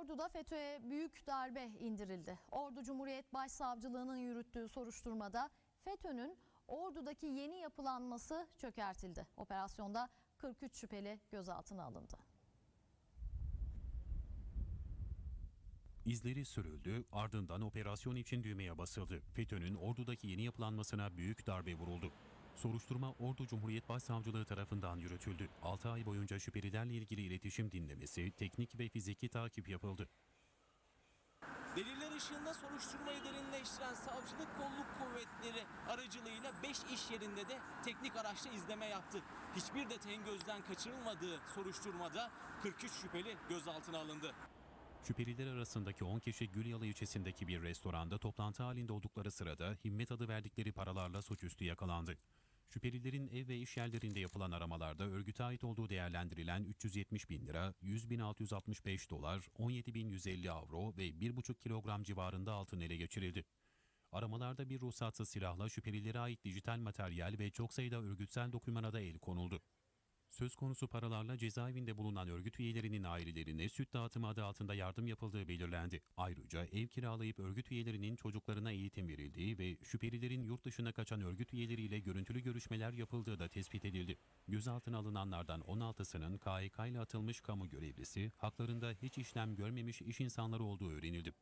Ordu'da FETÖ'ye büyük darbe indirildi. Ordu Cumhuriyet Başsavcılığı'nın yürüttüğü soruşturmada FETÖ'nün Ordu'daki yeni yapılanması çökertildi. Operasyonda 43 şüpheli gözaltına alındı. İzleri sürüldü, ardından operasyon için düğmeye basıldı. FETÖ'nün ordudaki yeni yapılanmasına büyük darbe vuruldu. Soruşturma Ordu Cumhuriyet Başsavcılığı tarafından yürütüldü. 6 ay boyunca şüphelilerle ilgili iletişim dinlemesi, teknik ve fiziki takip yapıldı. Deliller ışığında soruşturmayı derinleştiren savcılık kolluk kuvvetleri aracılığıyla 5 iş yerinde de teknik araçla izleme yaptı. Hiçbir detayın gözden kaçırılmadığı soruşturmada 43 şüpheli gözaltına alındı. Şüpheliler arasındaki 10 kişi Gülyalı ilçesindeki bir restoranda toplantı halinde oldukları sırada himmet adı verdikleri paralarla suçüstü yakalandı. Şüphelilerin ev ve iş yerlerinde yapılan aramalarda örgüte ait olduğu değerlendirilen 370 bin lira, 100 bin 665 dolar, 17 bin 150 avro ve 1,5 kilogram civarında altın ele geçirildi. Aramalarda bir ruhsatsız silahla şüphelilere ait dijital materyal ve çok sayıda örgütsel dokümana da el konuldu. Söz konusu paralarla cezaevinde bulunan örgüt üyelerinin ailelerine süt dağıtımı adı altında yardım yapıldığı belirlendi. Ayrıca ev kiralayıp örgüt üyelerinin çocuklarına eğitim verildiği ve şüphelilerin yurt dışına kaçan örgüt üyeleriyle görüntülü görüşmeler yapıldığı da tespit edildi. Gözaltına alınanlardan 16'sının KHK ile atılmış kamu görevlisi, haklarında hiç işlem görmemiş iş insanları olduğu öğrenildi.